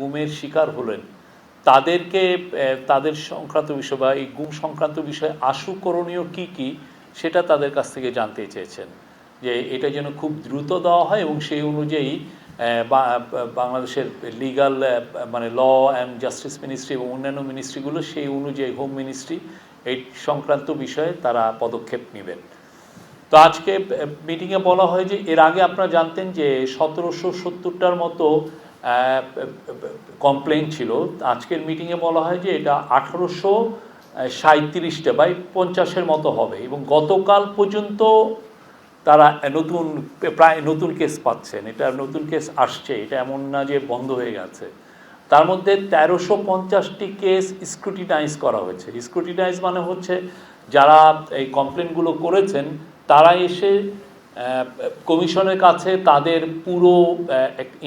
গুমের শিকার হলেন। তাদেরকে তাদের সংক্রান্ত বিষয় বা এই গুম সংক্রান্ত বিষয়ে আশু করণীয় কী কি, সেটা তাদের কাছ থেকে জানতে চেয়েছেন। যে এটা যেন খুব দ্রুত দেওয়া হয় এবং সেই অনুযায়ী বাংলাদেশের লিগাল মানে ল অ্যান্ড জাস্টিস মিনিস্ট্রি এবং অন্যান্য মিনিস্ট্রিগুলো সেই অনুযায়ী হোম মিনিস্ট্রি এই সংক্রান্ত বিষয়ে তারা পদক্ষেপ নেবেন। তো আজকে মিটিংয়ে বলা হয় যে এর আগে আপনারা জানতেন যে সতেরোশো সত্তরটার মতো কমপ্লেন ছিল। আজকের মিটিংয়ে বলা হয় যে এটা আঠারোশো সাঁত্রিশটা বাই পঞ্চাশের মতো হবে এবং গতকাল পর্যন্ত তারা নতুন, প্রায় নতুন কেস পাচ্ছেন। এটা নতুন কেস আসছে, এটা এমন না যে বন্ধ হয়ে গেছে। তার মধ্যে তেরোশো পঞ্চাশটি কেস স্ক্রুটিনাইজ করা হয়েছে। স্ক্রুটিনাইজ মানে হচ্ছে যারা এই কমপ্লেনগুলো করেছেন তারা এসে কমিশনের কাছে তাদের পুরো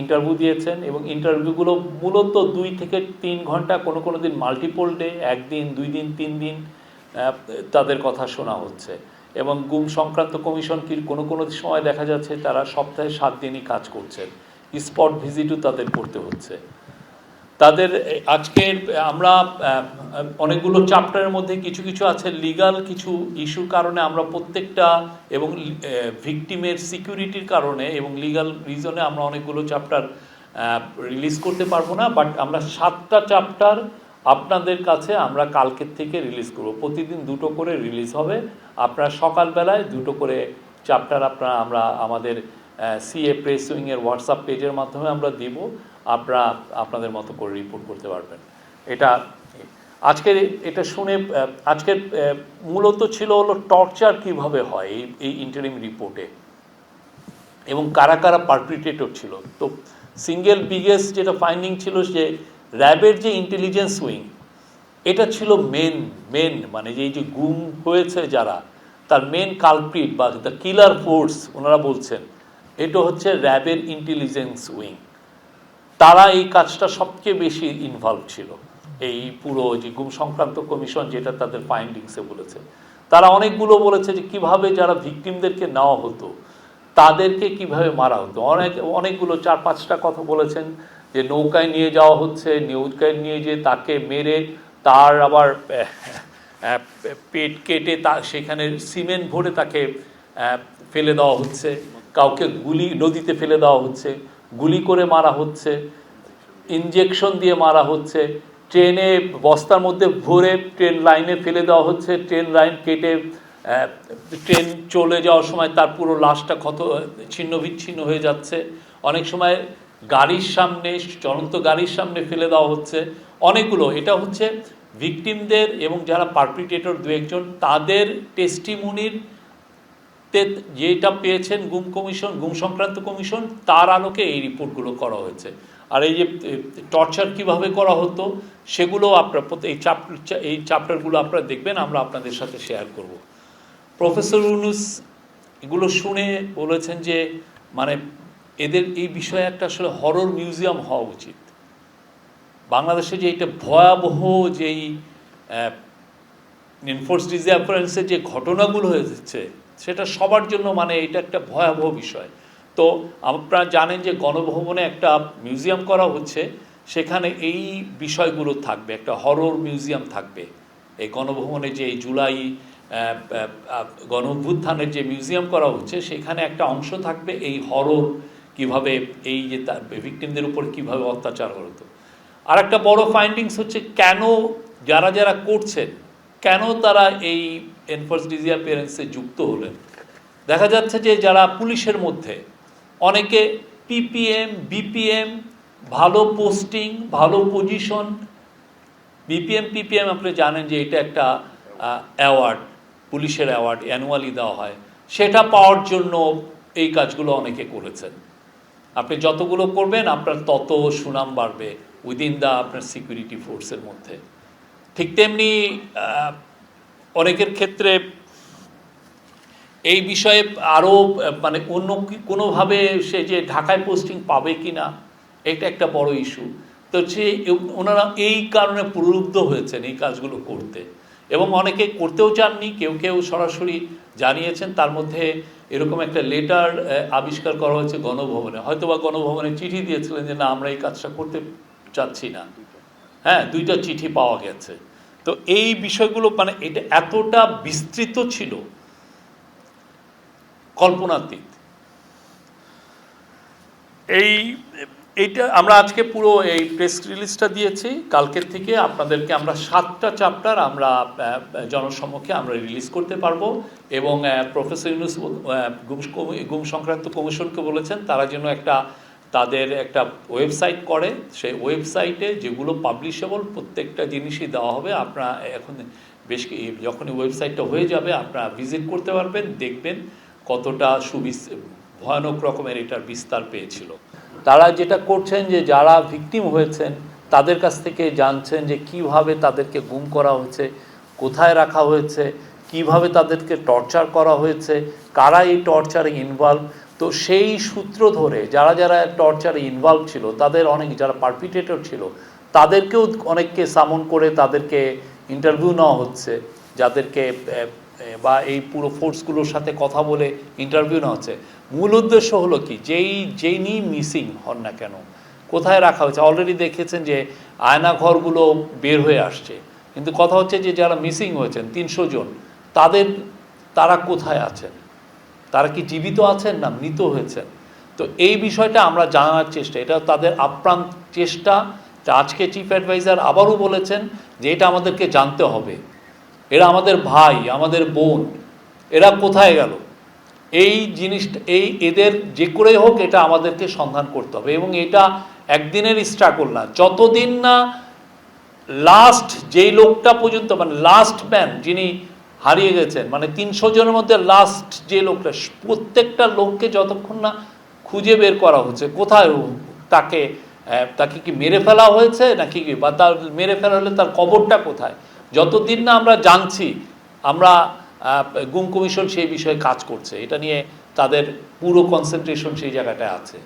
ইন্টারভিউ দিয়েছেন এবং ইন্টারভিউগুলো মূলত দুই থেকে তিন ঘণ্টা কোনো কোনো দিন মাল্টিপল ডে একদিন, দুই দিন, তিন দিন তাদের কথা শোনা হচ্ছে। এবং গুম সংক্রান্ত কমিশন কি কোনো কোনো সময় দেখা যাচ্ছে তারা সপ্তাহে সাত দিনই কাজ করছেন। স্পট ভিজিটও তাদের করতে হচ্ছে। তাদের, আজকের, আমরা অনেকগুলো চ্যাপ্টারের মধ্যে কিছু কিছু আছে লিগাল কিছু ইস্যুর কারণে আমরা প্রত্যেকটা এবং ভিকটিমের সিকিউরিটির কারণে এবং লিগাল রিজনে আমরা অনেকগুলো চ্যাপ্টার রিলিজ করতে পারব না বাট আমরা সাতটা চ্যাপ্টার আপনাদের কাছে আমরা কালকের থেকে রিলিজ করব। প্রতিদিন দুটো করে রিলিজ হবে। আপনারা সকালবেলায় দুটো করে চ্যাপ্টার আপনারা, আমরা আমাদের সিএ প্রেস উইংয়ের হোয়াটসঅ্যাপ পেজের মাধ্যমে আমরা দিব। আপনারা আপনাদের মতো করে রিপোর্ট করতে পারবেন। এটা আজকের এটা শুনে আজকের মূলত ছিল হলো টর্চার কীভাবে হয় এই এই ইন্টারিম রিপোর্টে এবং কারা কারা পারপিটেটর ছিল। তো সিঙ্গেল বিগেস্ট যেটা ফাইন্ডিং ছিল যে র্যাবের যে ইন্টেলিজেন্স উইং এটা ছিল মেন মেন মানে যে, এই যে গুম হয়েছে যারা, তার মেন কালপ্রিট বা দ্য কিলার ফোর্স ওনারা বলছেন, এটা হচ্ছে র্যাবের ইন্টেলিজেন্স উইং তারা এই কাজটা সবচেয়ে বেশি ইনভলভ ছিল। এই পুরো যে গুম সংক্রান্ত কমিশন যেটা তাদের ফাইন্ডিংসে বলেছে, তারা অনেকগুলো বলেছে যে কীভাবে যারা ভিকটিমদেরকে নেওয়া হতো, তাদেরকে কীভাবে মারা হতো। অনেক, অনেকগুলো চার পাঁচটা কথা বলেছেন যে নৌকায় নিয়ে যাওয়া হচ্ছে নৌকায় নিয়ে যেয়ে তাকে মেরে তার আবার পেট কেটে তা, সেখানে সিমেন্ট ভরে তাকে ফেলে দেওয়া হচ্ছে। কাউকে গুলি, নদীতে ফেলে দেওয়া হচ্ছে, গুলি করে মারা হচ্ছে ইনজেকশন দিয়ে মারা হচ্ছে ট্রেনে, বস্তার মধ্যে ভরে ট্রেন লাইনে ফেলে দেওয়া হচ্ছে। ট্রেন লাইন কেটে ট্রেন চলে যাওয়ার সময় তার পুরো লাশটা ক্ষত, ছিন্ন বিচ্ছিন্ন হয়ে যাচ্ছে। অনেক সময় গাড়ির সামনে, চলন্ত গাড়ির সামনে ফেলে দেওয়া হচ্ছে। অনেকগুলো, এটা হচ্ছে ভিকটিমদের এবং যারা পারপিটেটর দু একজন, তাদের টেস্টিমনির যেটা পেয়েছেন গুম কমিশন, গুম সংক্রান্ত কমিশন, তার আলোকে এই রিপোর্টগুলো করা হয়েছে। আর এই যে টর্চার কীভাবে করা হতো, সেগুলো আপনার এই চ্যাপ্টার এই চ্যাপ্টারগুলো আপনারা দেখবেন, আমরা আপনাদের সাথে শেয়ার করব। প্রফেসর ইউনুস এগুলো শুনে বলেছেন যে মানে এদের এই বিষয়ে একটা আসলে হরর মিউজিয়াম হওয়া উচিত। বাংলাদেশে যে এটা ভয়াবহ যেই এনফোর্স ডিসঅ্যাপারেন্সের যে ঘটনাগুলো হয়েছে সেটা সবার জন্য মানে এটা একটা ভয়াবহ বিষয়। তো আপনারা জানেন যে গণভবনে একটা মিউজিয়াম করা হচ্ছে সেখানে এই বিষয়গুলো থাকবে একটা হরর মিউজিয়াম থাকবে। এই গণভবনে যে জুলাই আহ, আহ, গণ অভ্যুত্থানের যে মিউজিয়াম করা হচ্ছে সেখানে একটা অংশ থাকবে এই হরর কীভাবে এই যে ভিকটিমদের উপর কীভাবে অত্যাচার হতো আর একটা বড় ফাইন্ডিংস হচ্ছে কেন যারা যারা করছেন কেন তারা এই এনফোর্স ডিজিয়াপিয়ারেন্সে যুক্ত হলেন। দেখা যাচ্ছে যে যারা পুলিশের মধ্যে, অনেকে পিপিএম বিপিএম ভালো পোস্টিং ভালো পজিশন বিপিএম পিপিএম আপনি জানেন যে এটা একটা অ্যাওয়ার্ড পুলিশের অ্যাওয়ার্ড অ্যানুয়ালি দেওয়া হয়। সেটা পাওয়ার জন্য এই কাজগুলো অনেকে করেছেন। আপনি যতগুলো করবেন, আপনার তত সুনাম বাড়বে উইদিন দ্য আপনার সিকিউরিটি ফোর্সের মধ্যে। ঠিক তেমনি অনেকের ক্ষেত্রে এই বিষয়ে আরও মানে অন্য কোনোভাবে সে যে ঢাকায় পোস্টিং পাবে কি না এটা একটা বড় ইস্যু তো সে ওনারা এই কারণে প্রলুব্ধ হয়েছেন এই কাজগুলো করতে। এবং অনেকে করতেও চাননি, কেউ কেউ সরাসরি জানিয়েছেন, তার মধ্যে এরকম একটা লেটার আবিষ্কার করা হয়েছে গণভবনে। হয়তোবা গণভবনে চিঠি দিয়েছিলেন যে, না, আমরা এই কাজটা করতে চাচ্ছি না। হ্যাঁ দুইটা চিঠি পাওয়া গেছে। তো এই বিষয়গুলো মানে এটা এতটা বিস্তৃত ছিল কল্পনাতীত। এই, এইটা আমরা আজকে পুরো এই প্রেস রিলিজটা দিয়েছি, কালকের থেকে আপনাদেরকে আমরা সাতটা চ্যাপ্টার আমরা জনসম্মুখে আমরা রিলিজ করতে পারব এবং প্রফেসর ইউনুস গুম গুম সংক্রান্ত কমিশনকে বলেছেন, তারা যেন একটা তাদের একটা ওয়েবসাইট করে, সেই ওয়েবসাইটে যেগুলো পাবলিশেবল প্রত্যেকটা জিনিসই দেওয়া হবে। আপনারা এখন বেশ যখন ওয়েবসাইটটা হয়ে যাবে, আপনারা ভিজিট করতে পারবেন, দেখবেন কতটা সুবিস, ভয়ানক রকমের এটার বিস্তার পেয়েছিল। তারা যেটা করছেন যে, যারা ভিকটিম হয়েছেন, তাদের কাছ থেকে জানছেন যে, কীভাবে তাদেরকে গুম করা হয়েছে, কোথায় রাখা হয়েছে, কীভাবে তাদেরকে টর্চার করা হয়েছে, কারা এই টর্চারে ইনভলভ তো সেই সূত্র ধরে যারা যারা টর্চারে ইনভলভ ছিল, তাদের অনেক, যারা পারপিটেটর ছিল, তাদেরকেও অনেককে সামন করে তাদেরকে ইন্টারভিউ নেওয়া হচ্ছে, যাদেরকে বা এই পুরো ফোর্সগুলোর সাথে কথা বলে ইন্টারভিউ নেওয়া হচ্ছে। মূল উদ্দেশ্য হলো কি? যেই যেই নিয়ে মিসিং হন না কেন, কোথায় রাখা হয়েছে? অলরেডি দেখেছেন যে আয়না ঘরগুলো বের হয়ে আসছে, কিন্তু কথা হচ্ছে যে যারা মিসিং হয়েছেন, তিনশো জন, তাদের, তারা কোথায় আছেন? তারা কি জীবিত আছেন না মৃত হয়েছেন? তো এই বিষয়টা আমরা জানার চেষ্টা, এটা তাদের আপ্রাণ চেষ্টা। আজকে চিফ অ্যাডভাইজার আবারও বলেছেন যে এটা আমাদেরকে জানতে হবে। এরা আমাদের ভাই, আমাদের বোন, এরা কোথায় গেল? এই জিনিসটা, এই এদের যে করে হোক এটা আমাদেরকে সন্ধান করতে হবে এবং এটা একদিনের স্ট্রাগল না। যতদিন না লাস্ট যেই লোকটা পর্যন্ত মানে লাস্ট ম্যান যিনি হারিয়ে গেছেন। মানে তিনশো জনের মধ্যে লাস্ট যে লোকটা, প্রত্যেকটা লোককে যতক্ষণ না খুঁজে বের করা হচ্ছে, কোথায় তাকে তাকে কি মেরে ফেলা হয়েছে নাকি কি? বা তার মেরে ফেলা হলে তার কবরটা কোথায়? যতদিন না আমরা জানছি, আমরা গুম কমিশন সেই বিষয়ে কাজ করছে। এটা নিয়ে তাদের পুরো কনসেন্ট্রেশন সেই জায়গাটায় আছে।